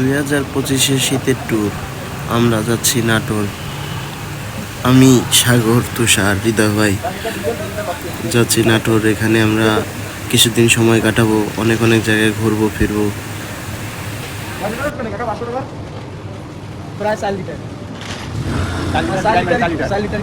দুই হাজার পঁচিশে শীতের ট্যুর আমরা যাচ্ছি নাটোর। আমি, সাগর, তুষার, হৃদয় ভাই, যাচ্ছি নাটোর। এখানে আমরা কিছুদিন সময় কাটাবো, অনেক অনেক জায়গায় ঘুরবো, ফিরবো। প্রায় চার লিটার। চার লিটার চার লিটার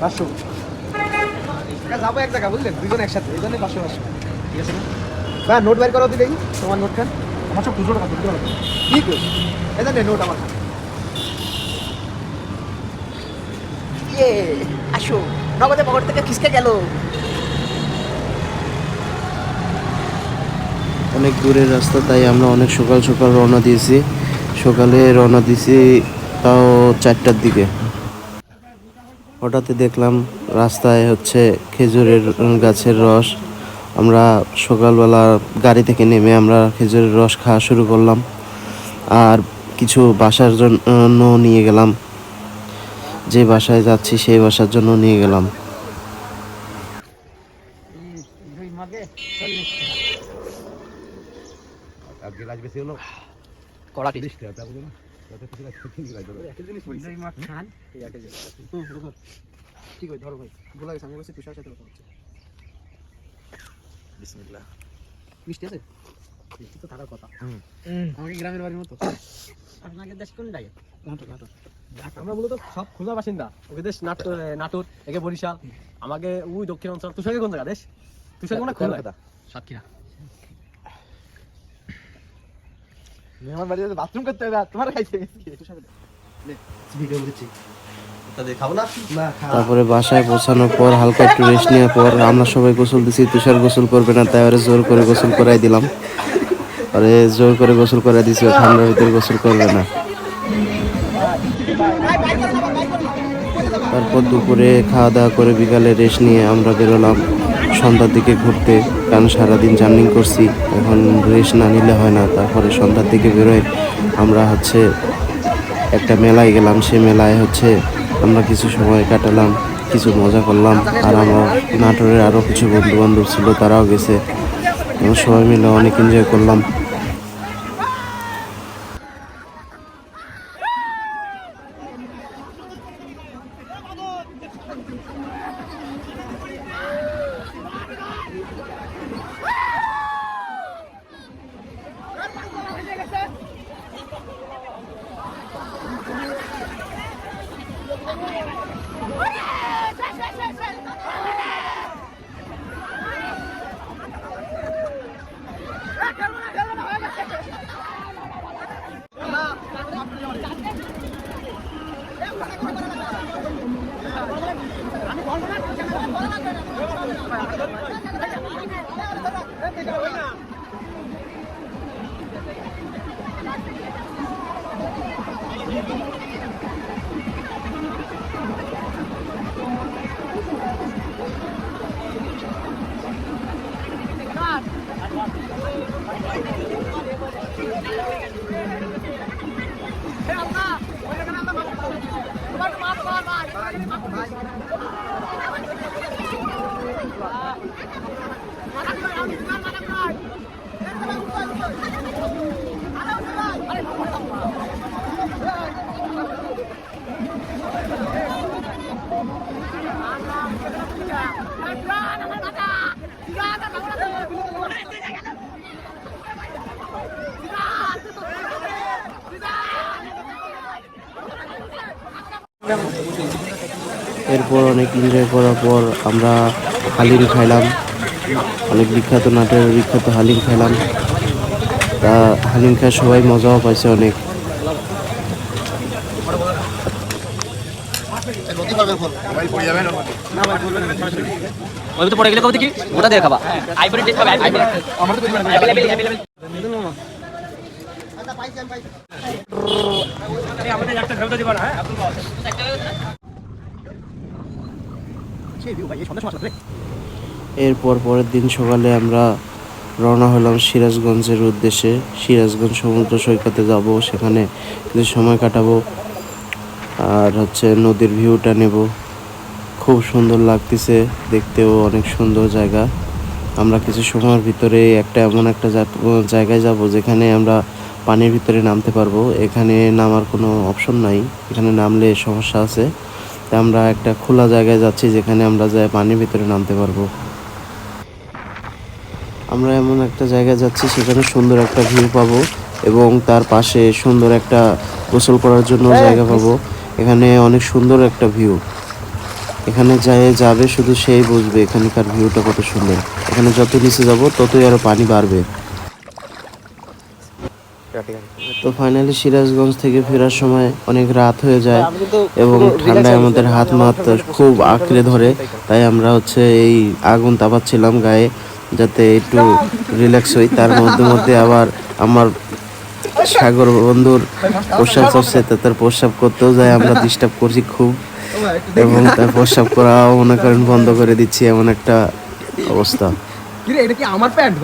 পাঁচশো। যাব এক জায়গা বুঝলেন? দুজন একসাথে, এই জন্য পাঁচশো পাঁচশো। ঠিক আছে? না নোট বের করো দেখি তোমার নোট খান আমার সব দুশো টাকা দুশো ঠিক আছে। এই নোট আমার। ইয়ে আসো। নগদে পকেট থেকে খিসকে গেল। অনেক দূরের রাস্তা, তাই আমরা অনেক সকাল সকাল রওনা দিয়েছি। সকালে রওনা দিয়েছি তাও চারটার দিকে। হঠাৎই দেখলাম রাস্তায় হচ্ছে খেজুরের গাছের রস। আমরা সকালবেলা গাড়ি থেকে নেমে আমরা খেজুরের রস খাওয়া শুরু করলাম। আর কিছু বাসার জন্য নিয়ে গেলাম। যে বাসায় যাচ্ছি সেই বাসার জন্য নিয়ে গেলাম। দুই গ্রামের বাড়ির মতো দেশ কোন সব খুলনা বাসিন্দা ওকে দেশ নাটোর একে বরিশাল আমাকে ওই দক্ষিণ অঞ্চল তুষারে কোন জায়গা দেশ? তুষার কোন খুলনা সাতক্ষীরা। আমার বাড়ি বাথরুম করতে হবে তোমার খাইছে তারপরে বাসায় পৌঁছানোর পর হালকা একটু রেস্ট নেওয়ার পর আমরা সবাই গোসল দিছি তুষার গোসল করবে না তাই ওরে জোর করে গোসল করাই দিলাম। আরে জোর করে গোসল করাই দিছি ঠান্ডার ভিতরে গোসল করবে না। তারপর দুপুরে খাওয়া দাওয়া করে বিকালে রেস্ট নিয়ে আমরা বেরোলাম। সন্ধ্যার দিকে ঘুরতে, কারণ সারাদিন জার্নিং করছি, এখন রেস্ট না নিলে হয় না। তারপরে সন্ধ্যার দিকে বেরোয় আমরা হচ্ছে একটা মেলায় গেলাম। সে মেলায় হচ্ছে আমরা কিছু সময় কাটালাম, কিছু মজা করলাম। আর আমার নাটোরের আরও কিছু বন্ধু বান্ধব ছিল, তারাও গেছে। সবাই মিলে অনেক এনজয় করলাম। আমি এরপর অনেক এনজয় করার পর আমরা হালিম খাইলাম। অনেক বিখ্যাত নাটের বিখ্যাত হালিম খাইলাম। তা হালিম খায় সবাই মজাও পাইছে অনেক। এরপর পরের দিন সকালে আমরা রওনা হলাম সিরাজগঞ্জের উদ্দেশ্যে। সিরাজগঞ্জ সমুদ্র সৈকতে যাব, সেখানে কিছু সময় কাটাবো আর হচ্ছে নদীর ভিউটা নেব। খুব সুন্দর লাগতেছে, দেখতেও অনেক সুন্দর জায়গা। আমরা কিছু সময়ের ভিতরে একটা এমন একটা জায়গায় যাব যেখানে আমরা পানির ভিতরে নামতে পারব। এখানে নামার কোনো অপশন নাই। এখানে নামলে সমস্যা আছে। আমরা একটা খোলা জায়গায় যাচ্ছি যেখানে আমরা যাই পানির ভিতরে নামতে পারব। আমরা এমন একটা জায়গায় যাচ্ছি সেখানে সুন্দর একটা ভিউ পাবো এবং তার পাশে সুন্দর একটা গোসল করার জন্য জায়গা পাবো। এখানে অনেক সুন্দর একটা ভিউ এখানে যায় যাবে শুধু সেই বুঝবে এখানকার ভিউটা কত সুন্দর। এখানে যত নিচে যাব ততই আরও পানি বাড়বে। তো ফাইনালি সিরাজগঞ্জ থেকে ফেরার সময় অনেক রাত হয়ে যায় এবং ঠান্ডায় আমাদের হাত মাত খুব আঁকড়ে ধরে। তাই আমরা হচ্ছে এই আগুন তাপাচ্ছিলাম গায়ে যাতে একটু রিল্যাক্স হই। তার মধ্যে মধ্যে আবার আমার সাগর বন্ধুর প্রস্রাব চলছে তো তার প্রস্রাব করতেও যায় আমরা ডিস্টার্ব করছি খুব। এবং তার প্রস্রাব করাও মনে করেন বন্ধ করে দিচ্ছি এমন একটা অবস্থা। এটা কি আমার প্যান্ট